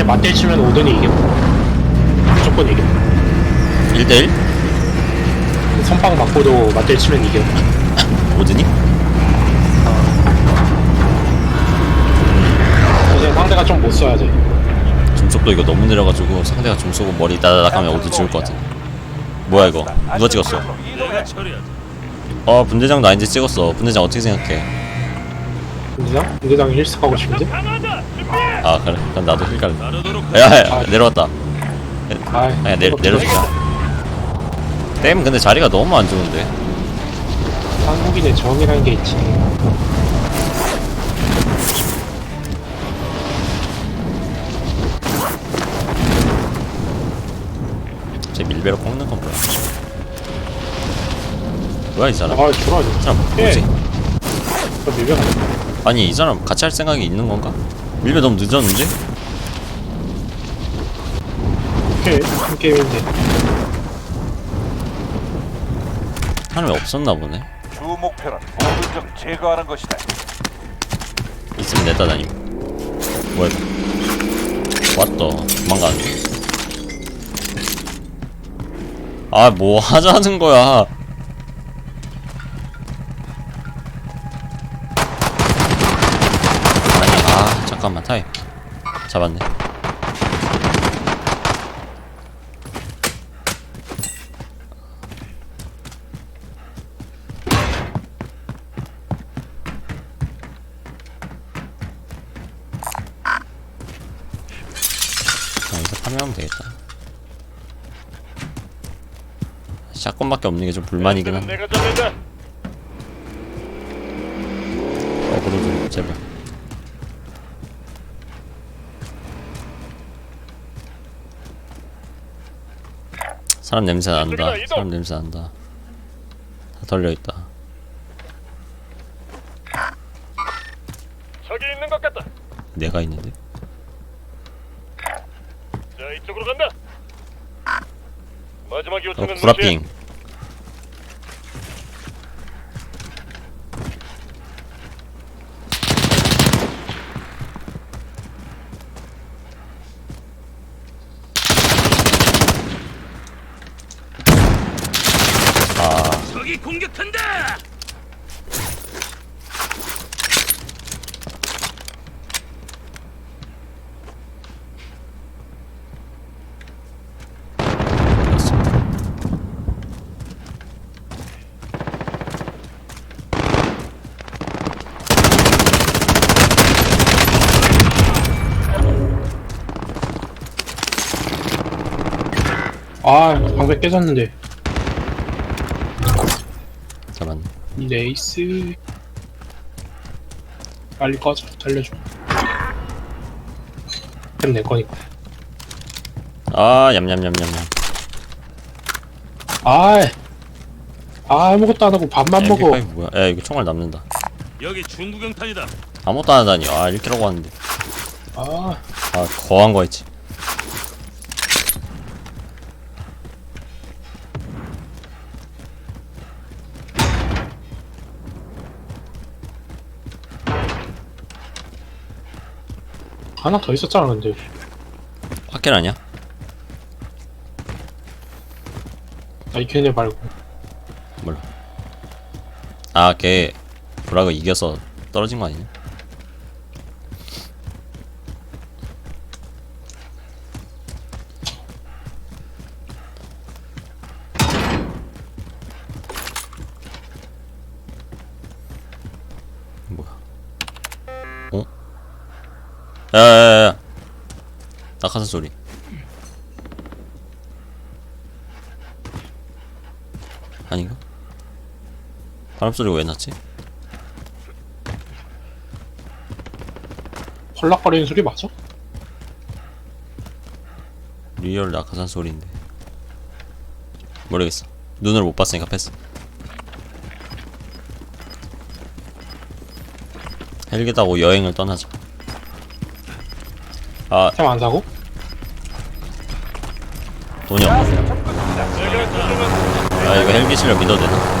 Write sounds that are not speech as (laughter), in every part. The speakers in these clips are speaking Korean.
이제 맞대 치면 오든이 이겨. 무조건 이겨. 1대1? 선빵 맞고도 맞대 치면 이겨. (laughs) 오드니? 이제 상대가 좀 못 써야 돼. 중속도 이거 너무 내려가지고 상대가 중 쏘고 머리 따다닥 하면 오드 지울 것 같아 뭐야 이거 누가 찍었어 내가. 어 분대장 나 이제 찍었어 분대장 어떻게 생각해 분대장? 분대장이 힐스 가고 싶은데? 강하다. 아 그래 그럼 나도 힐 갈래 야야 내려왔다 아이, 아니 내, 내려주자 댐 근데 자리가 너무 안 좋은데 한국인의 정이라는 게 있지. 제 밀배로 꺾는 건 뭐야 뭐야 이 사람 아, 좋아. 이 사람 예. 뭐지 안 돼. 아니 이 사람 같이 할 생각이 있는 건가? 밀배 너무 늦었는데? 오케이. 한 게임인데. 사람이 없었나 보네 주 목표는 공군적 제거하는 것이다. 있으면 냈다 다님 뭐야 왔다 도망가는데 아뭐 하자는 거야 잠깐만 타임. 잡았네. 아, 여기서 파밍하면 되겠다. 샷건밖에 없는 게 좀 불만이긴 한데. 어그로 좀 제발 사람 냄새 난다. 사람 냄새 난다. 다 덜려 있다. 저기 있는 것 같다. 내가 있는데? 자 이쪽으로 간다. 마지막 어 요청은 구라핑 400 깨졌는데. 잘한 레이스. 빨리 꺼져 살려줘. 템 내 거니까. 아 얌얌얌얌얌 아, 아, 아무것도 안 하고 밥만 먹어. MK5 뭐야? 야 이거 총알 남는다. 여기 중구경탄이다. 아무것도 안 하다니. 아 이렇게라고 하는데. 아 아 거한 거 했지. 하나 더 있었잖아, 근데. 확킬 아니야? 아이 걔네 말고. 몰라 아 걔 브라그 이겨서 떨어진 거 아니냐? 야야야야 낙하산 소리 아닌가? 바람 소리가 왜 났지? 펄락거리는 소리 맞아? 리얼 낙하산 소리인데 모르겠어 눈을 못 봤으니까 패스 헬기 타고 여행을 떠나자 아 템 안 사고? 돈이 없네 아 이거 헬기 실력 믿어도 되나?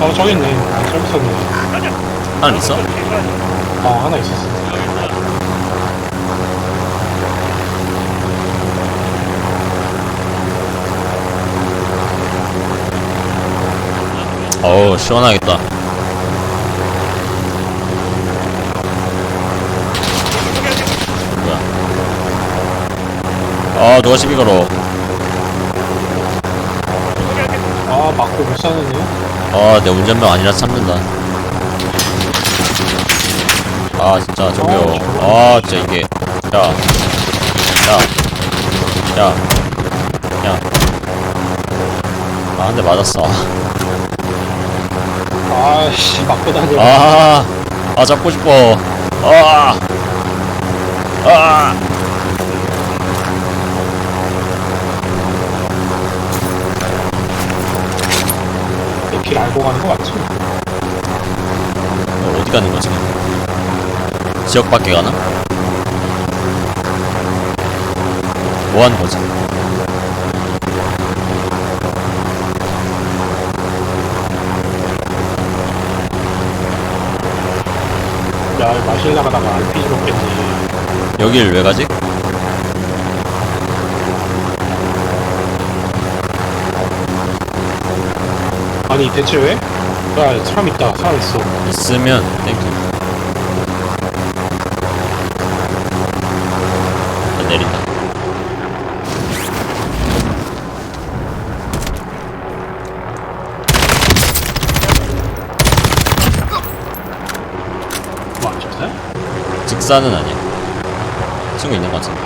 어 저기 있네. 아, 저기 있었네. 하나 있어? 아 하나 있었어. 어우 시원하겠다. 뭐야? 아 누가 시비 걸어? 아, 맞고 못 사는데? 아내 운전병 아니라 참는다. 아 진짜 저기요. 아 진짜 이게. 야 야 야 야 아 한 대 맞았어 아씨, 맞고 다녀. 아, 아 잡고 싶어. 아, 아. 길 알고 가는 거 맞지? 어, 어디 가는 거지? 지역 밖에 가나? 뭐 하는 거지? 야, 마실 나가다가 RPG 먹겠네. 여길 왜 가지? 아니, 대체 왜? 야, 사람 있다. 사람 있어. 있으면 땡큐. 나 내린다. 뭐, 안 직사는 아니야. 친구 있는 것 같은데.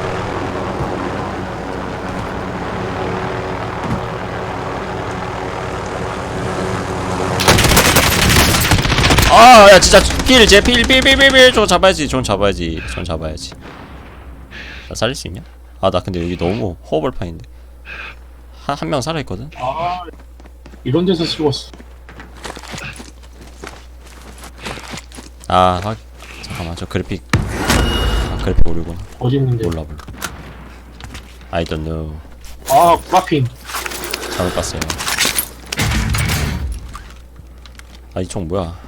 아, 야, 진짜 필, 제 필, 필, 필, 필, 필, 저 잡아야지, 전 잡아야지, 전 잡아야지. 나 살릴 수 있냐? 아, 나 근데 여기 너무 호버판인데. 한, 한 명 살아있거든? 아, 이런 데서 죽었어. 아, 확, 잠깐만, 저 그래픽. 아, 그래픽 오류구나. 어디 있는데? 몰라, 몰라. I don't know. 아, 구라핀. 잘못 봤어요. 아, 이 총 뭐야?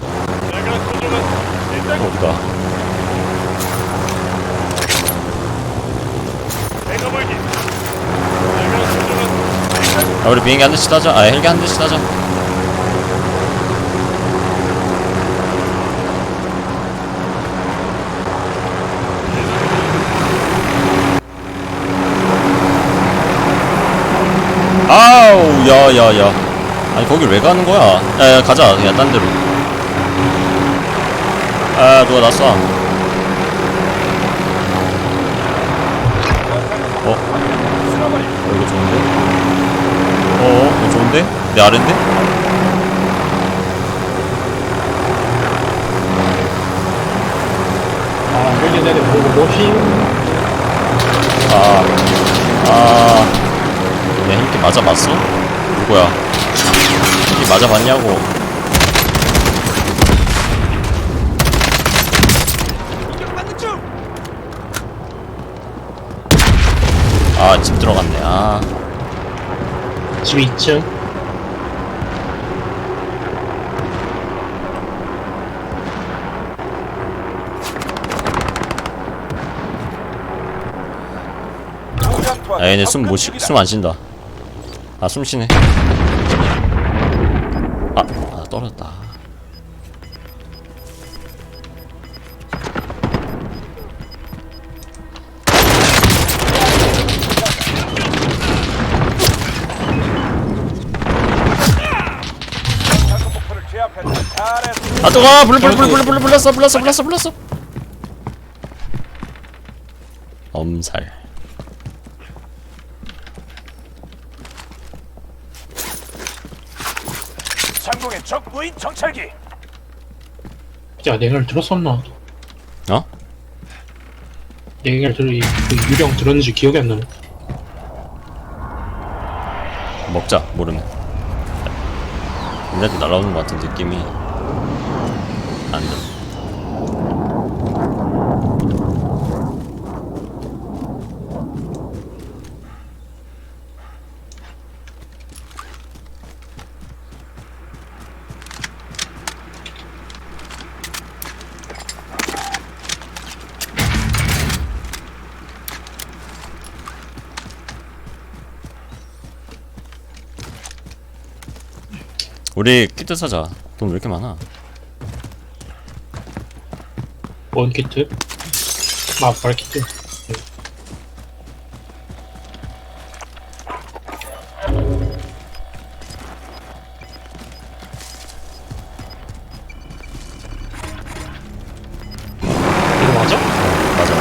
내가 소중한 아, 우리 비행기 한 대씩 타자. 아, 헬기 한 대씩 타자. 아우, 야, 야, 야. 아니, 거길 왜 가는 거야? 야, 야, 가자. 그냥 딴 데로. 아, 누가 났어. 어? 어, 이거 좋은데? 어, 이거 좋은데? 내 아래인데? 아, 여기 내내 보고 뭐힘? 아, 아, 내 힘기 맞아봤어? 누구야? 힘기 맞아봤냐고? 아, 집 들어갔네. 아, 집 2층. 아 얘네 숨 못, 쉬, 숨 안 쉰다. 아, 숨 쉬네. 아, 아, 떨어졌다. 아, 뜨거! 불, 불, 불, 불, 불, 불렀어, 불렀어, 불렀어, 불렀어. 엄살. 상공의 적 무인 정찰기. 야, 내 얘기를 들었었나? 어? 내 얘기를 들, 그 유령 들었는지 기억이 안 나네. 먹자 모르면 우리한테 날아오는 것 같은 느낌이 안돼 우리 키트 사자. 돈 왜 이렇게 많아? 원키트? 아 발키트. 이거 맞아? 맞아.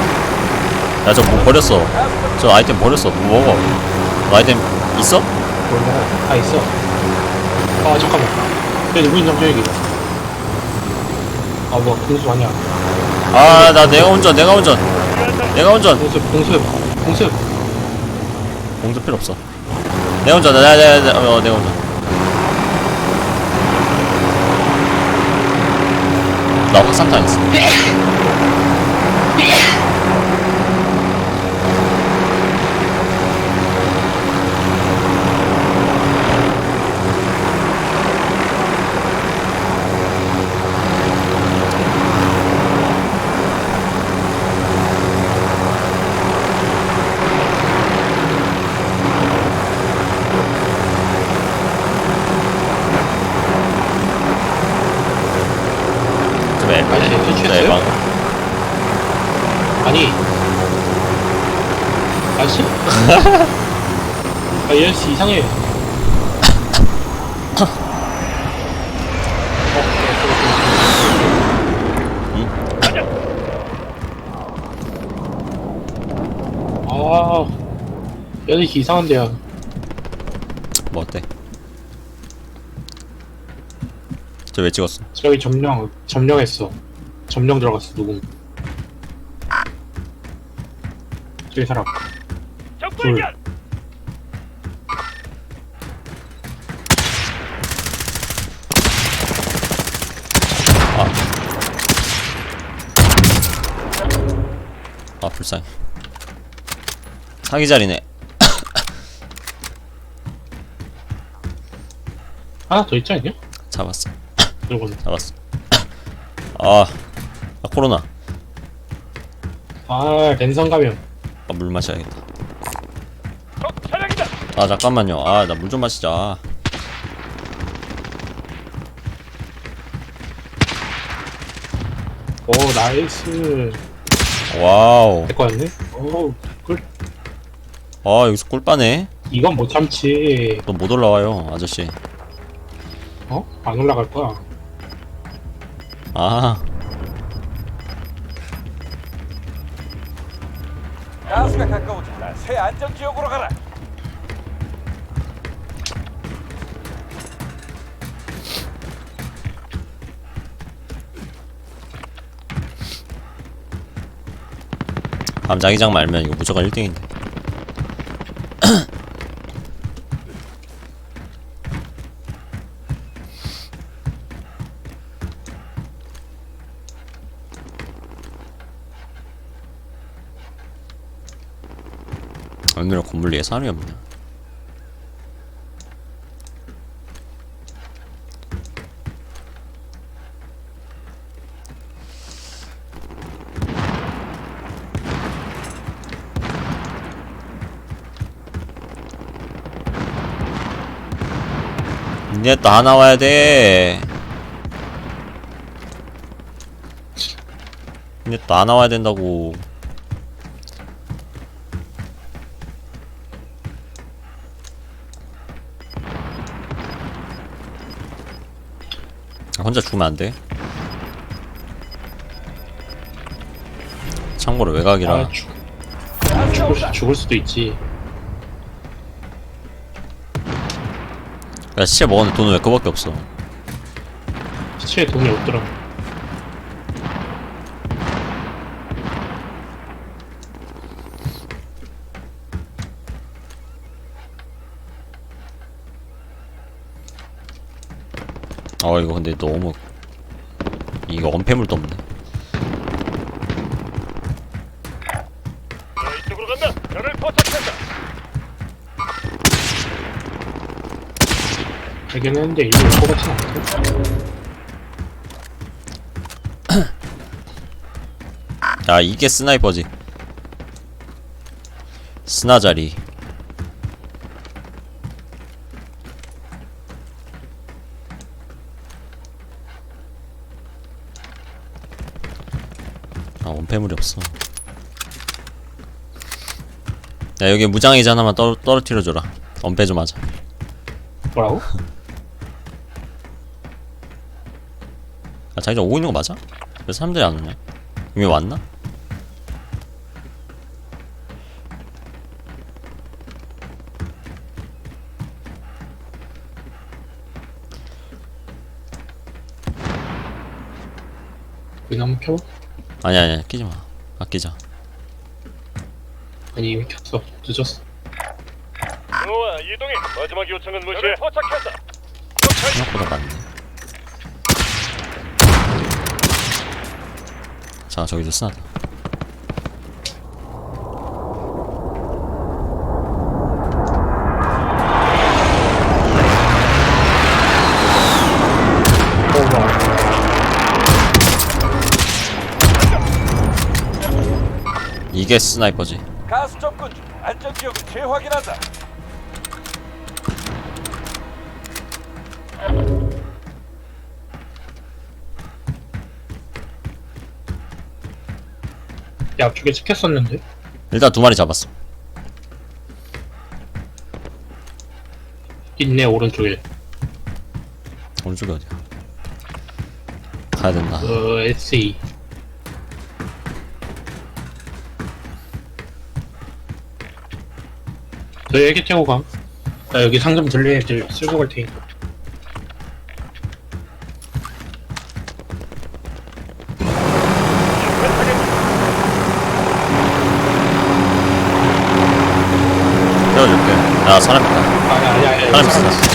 야 저 뭐 버렸어. 저 아이템 버렸어. 뭐 먹어? 너 아이템 있어? 몰라 다 있어 아 잠깐만. 얘 누구인 정적이다 아뭐 공수 아니야. 아 나 내가 운전 내가 운전. 내가 운전. 공수 공수 공수. 공도 필요 없어. 내가 운전 내가 내가 내가 어 내가 운전. 나 화산탄 있어 좀 아니, 앨바네 퇴출했어요? 앨바 아니 아씨? 아 얘씨 이상해 아 얘는 이상한데요 뭐 어때? 저 왜 찍었어? 저기 점령 점령했어 점령 들어갔어 누구 저기 사람 적 둘. 발견. 아 불쌍해. 사기 자리네. (coughs) 하나 더 있지 않냐? 잡았어. (coughs) 누구는 잡았어. (coughs) 아, 아 코로나. 아 랜선 가면. 아, 물 마셔야겠다. 적 차량이다. 아 잠깐만요. 아 나 물 좀 마시자. 오 나이스 와우 될거 같네 오 꿀. 아 여기서 꿀빠네 이건 못 참지 너 못 올라와요 아저씨 어? 안 올라갈 거야 아 가스가 가까워진다. 새 안전 지역으로 가라. 밤자기장 말면 이거 무조건 1등인데. 오늘은 건물 사람이 없냐 이제 다 나와야 돼. 이제 다 나와야 된다고. 아, 혼자 죽으면 안 돼. 참고로 외곽이라 아 죽, 죽을, 죽을 수도 있지 야 시체 먹었는데 돈은 왜 그밖에 없어 시체에 돈이 없더라 어 이거 근데 너무 이거 언패물도 없네 저 이쪽으로 간다. 저를 포착한다. 되긴 했는데 이게 올것 같진 않고 (clears throat) 아 이게 스나이퍼지. 스나자리. 아 원패물이 없어. 야 여기 무장의자 하나만 떨, 떨어뜨려줘라. 원패 좀 하자. 뭐라고? (laughs) 자기장 오고 있는 거 맞아? 왜 사람들이 안 오냐? 이미 왔나? 그냥 한번 켜봐 아니 아니 아니 끼지 마 아끼자 아니 이미 켰어 늦었어 노아 이동해. 마지막 요청은 무시해. 포착했다. 생각보다 많네 자 저기도 쓰나다 이게 스나이퍼지 가스 접근 중. 안전 지역을 재확인한다. 앞쪽에 찍혔었는데? 일단 두 마리 잡았어. 있네 오른쪽에. 오른쪽이 어디야? 가야 된다. 어 SE 너 얘기 태고 가. 나 여기 상점 애들 쓸고 갈 테니까. 사람 있다 아니 아니 아니. 사람 있어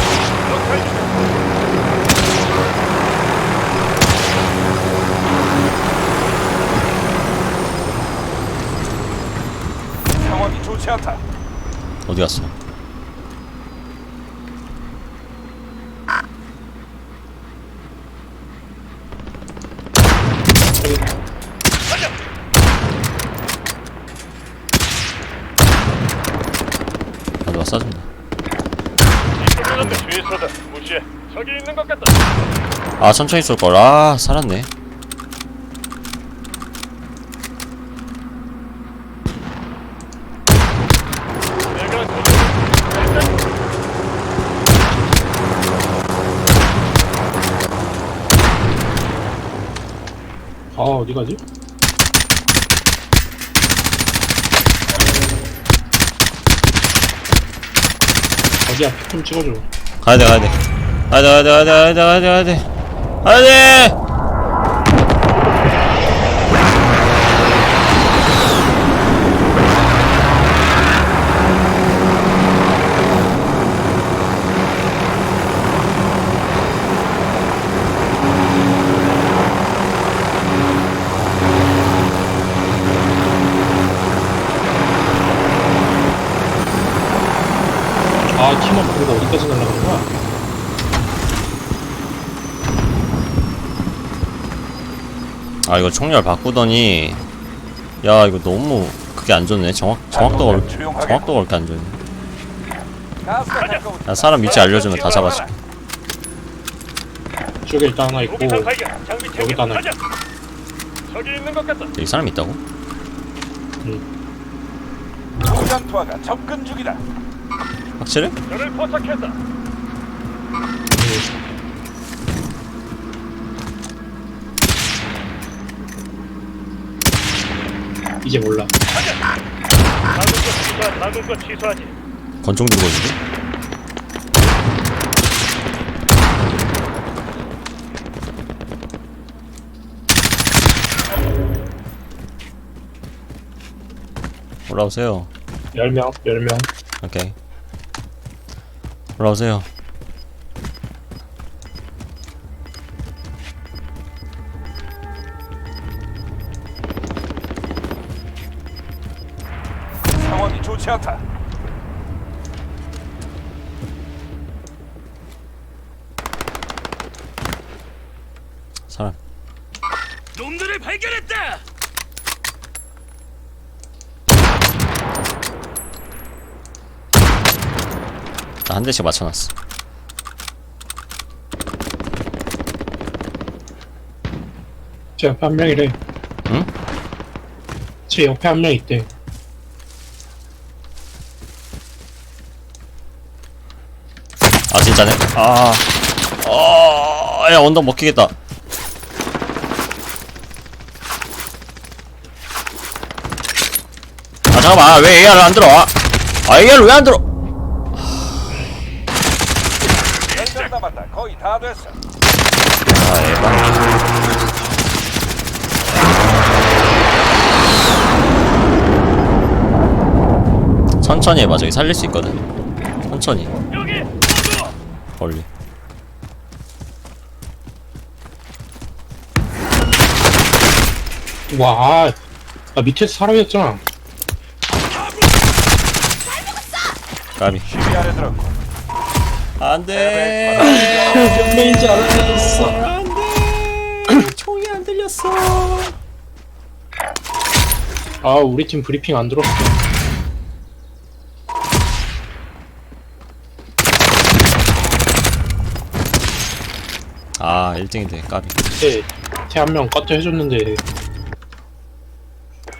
상황이 좋지 않다. 어디 갔어 쏴준다 이동하는데 주의소다. 무시해. 저기 있는 것 같다. 아 천천히 쏠걸 아 살았네 내가 아 어디 가지? 피좀 찍어줘. 가야돼 가야돼. 가야돼 가야돼 가야돼 가야돼 가야돼. 가야돼 아 날라가는 거야? 아 이거 총열 바꾸더니 야 이거 너무 그게 안 좋네 정확 정확도가 올- 정확도가 그렇게 안 좋네. 야 사람 위치 알려주면 다 잡아줄게 이쪽에 일단 하나 있고 발견. 장비 챙겨. 하나 가자. 저기 있는 것 같다. 여기 사람 있다고? 도장 투하가 접근 중이다. 확실해? 저를 포착했다. 이제 몰라. 방금 거 취소하. 방금 거 취소하지. 권총 들고 있는데? 올라오세요 열 명, 열 명. 오케이 올라오세요 상황이 좋지 않다. 사람 놈들을 발견했다. 나 한 대씩 맞춰놨어 제 앞에 한 명이래. 응? 제 옆에 한 명 있대. 아 진짜네 아 어, 야 언덕 먹히겠다 아 잠깐만 왜 AR을 안 들어 아, 아 AR을 왜 안 들어 열명 남았 다. 됐어. 아 에바 천천히 해봐 저기 살릴 수 있거든 천천히 여기 멀리 와, 아, 밑에서 사람이었잖아. 까비 시비 안에 들었고. 안돼. 몇 명인지 알았어. 안돼. 총이 안 들렸어. 아, 우리 팀 브리핑 안 들었어. 아 1등인데 까비. 네, 태한 명 꺼져 해줬는데